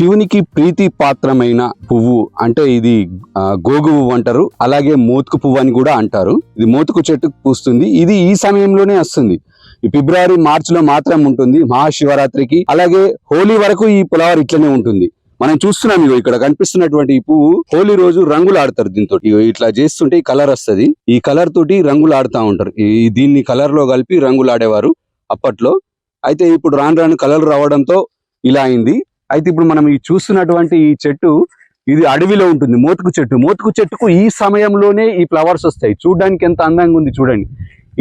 శివునికి ప్రీతి పాత్రమైన పువ్వు అంటే ఇది గోగు పువ్వు అంటారు. అలాగే మోతుకు పువ్వు అని కూడా అంటారు. ఇది మోతుకు చెట్టుకు పూస్తుంది. ఇది ఈ సమయంలోనే వస్తుంది. ఈ ఫిబ్రవరి మార్చి లో మాత్రం ఉంటుంది. మహాశివరాత్రికి. అలాగే హోలీ వరకు ఈ పులవర్ ఇట్లనే ఉంటుంది. మనం చూస్తున్నాం ఇగో ఇక్కడ కనిపిస్తున్నటువంటి ఈ పువ్వు. హోలీ రోజు రంగులు ఆడతారు దీంతో ఇట్లా చేస్తుంటే ఈ కలర్ వస్తది. ఈ కలర్ తోటి రంగులు ఆడుతా ఉంటారు. ఈ దీన్ని కలర్లో కలిపి రంగులు ఆడేవారు అప్పట్లో. అయితే ఇప్పుడు రాను రాను కలర్ రావడంతో ఇలా అయింది. అయితే ఇప్పుడు మనం ఈ చూస్తున్నటువంటి ఈ చెట్టు ఇది అడవిలో ఉంటుంది మోతుకు చెట్టు. మోతుకు చెట్టుకు ఈ సమయంలోనే ఈ ఫ్లవర్స్ వస్తాయి. చూడడానికి ఎంత అందంగా ఉంది చూడండి.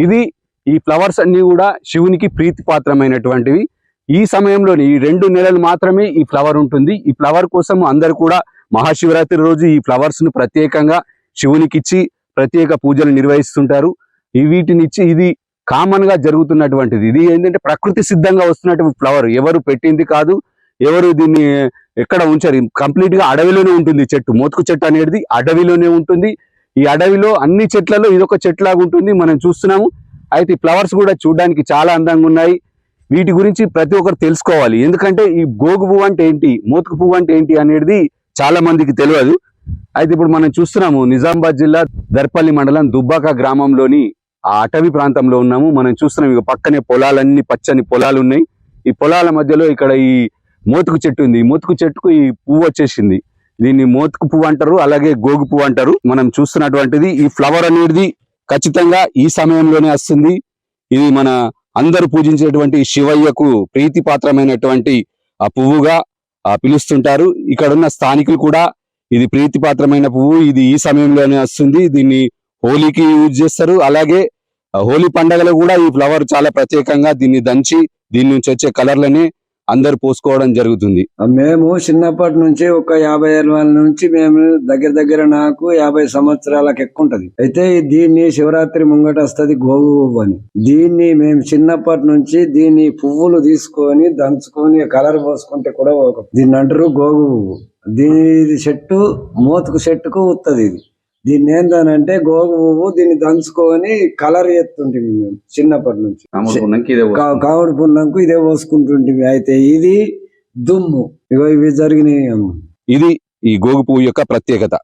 ఇది ఈ ఫ్లవర్స్ అన్ని కూడా శివునికి ప్రీతిపాత్రమైనటువంటివి. ఈ సమయంలోనే ఈ రెండు నెలలు మాత్రమే ఈ ఫ్లవర్ ఉంటుంది. ఈ ఫ్లవర్ కోసం అందరు కూడా మహాశివరాత్రి రోజు ఈ ఫ్లవర్స్ను ప్రత్యేకంగా శివునికి ఇచ్చి ప్రత్యేక పూజలు నిర్వహిస్తుంటారు. ఈ వీటినిచ్చి ఇది కామన్గా జరుగుతున్నటువంటిది. ఇది ఏంటంటే ప్రకృతి సిద్ధంగా వస్తున్నటువంటి ఫ్లవర్. ఎవరు పెట్టింది కాదు ఎవరు దీన్ని ఎక్కడ ఉంచారు? కంప్లీట్గా అడవిలోనే ఉంటుంది చెట్టు. మోతుకు చెట్టు అనేది అడవిలోనే ఉంటుంది. ఈ అడవిలో అన్ని చెట్లలో ఇదొక చెట్టు లాగా ఉంటుంది. మనం చూస్తున్నాము. అయితే ఈ ఫ్లవర్స్ కూడా చూడడానికి చాలా అందంగా ఉన్నాయి. వీటి గురించి ప్రతి ఒక్కరు తెలుసుకోవాలి. ఎందుకంటే ఈ గోగు పువ్వు అంటే ఏంటి? మోతుకు పువ్వు అంటే ఏంటి అనేది చాలా మందికి తెలియదు. అయితే ఇప్పుడు మనం చూస్తున్నాము. నిజామాబాద్ జిల్లా దర్పల్లి మండలం దుబ్బాక గ్రామంలోని ఆ అటవీ ప్రాంతంలో ఉన్నాము. మనం చూస్తున్నాం. ఇక పక్కనే పొలాలన్నీ పచ్చని పొలాలు ఉన్నాయి. ఈ పొలాల మధ్యలో ఇక్కడ ఈ మోతుకు చెట్టు ఉంది. ఈ మోతుకు చెట్టుకు ఈ పువ్వు వచ్చేసింది. దీన్ని మోతుకు పువ్వు అంటారు అలాగే గోగు పువ్వు అంటారు. మనం చూస్తున్నటువంటిది ఈ ఫ్లవర్ అనేది ఖచ్చితంగా ఈ సమయంలోనే వస్తుంది. ఇది మన అందరూ పూజించేటువంటి శివయ్యకు ప్రీతిపాత్రమైనటువంటి ఆ పువ్వుగా ఆ పిలుస్తుంటారు. ఇక్కడ ఉన్న స్థానికులు కూడా ఇది ప్రీతిపాత్రమైన పువ్వు. ఇది ఈ సమయంలోనే వస్తుంది. దీన్ని హోలీకి యూజ్ చేస్తారు. అలాగే హోలీ పండగలో కూడా ఈ ఫ్లవర్ చాలా ప్రత్యేకంగా దీన్ని దంచి దీని నుంచి వచ్చే కలర్లని అందరు పోసుకోవడం జరుగుతుంది. మేము చిన్నప్పటి నుంచి ఒక యాభై ఏళ్ళ నుంచి మేము దగ్గర దగ్గర నాకు యాభై సంవత్సరాలకు ఎక్కువ ఉంటది. అయితే దీన్ని శివరాత్రి ముంగట వస్తది గోగు పువ్వు అని. దీన్ని మేము చిన్నప్పటి నుంచి దీన్ని పువ్వులు తీసుకొని దంచుకొని కలర్ పోసుకుంటే కూడా దీన్ని అంటారు గోగు పువ్వు. దీని చెట్టు మోతుకు చెట్టుకు ఉత్తది ఇది. దీన్ని ఏందనంటే గోగు పువ్వు దీన్ని దంచుకొని కలర్ ఎత్తుంటుంది మేము చిన్నప్పటి నుంచి. కావుడు పున్నంకు ఇదే పోసుకుంటుంటివి అయితే ఇది దుమ్ము. ఇగో ఇవి జరిగినాయి ఇది ఈ గోగు పువ్వు యొక్క ప్రత్యేకత.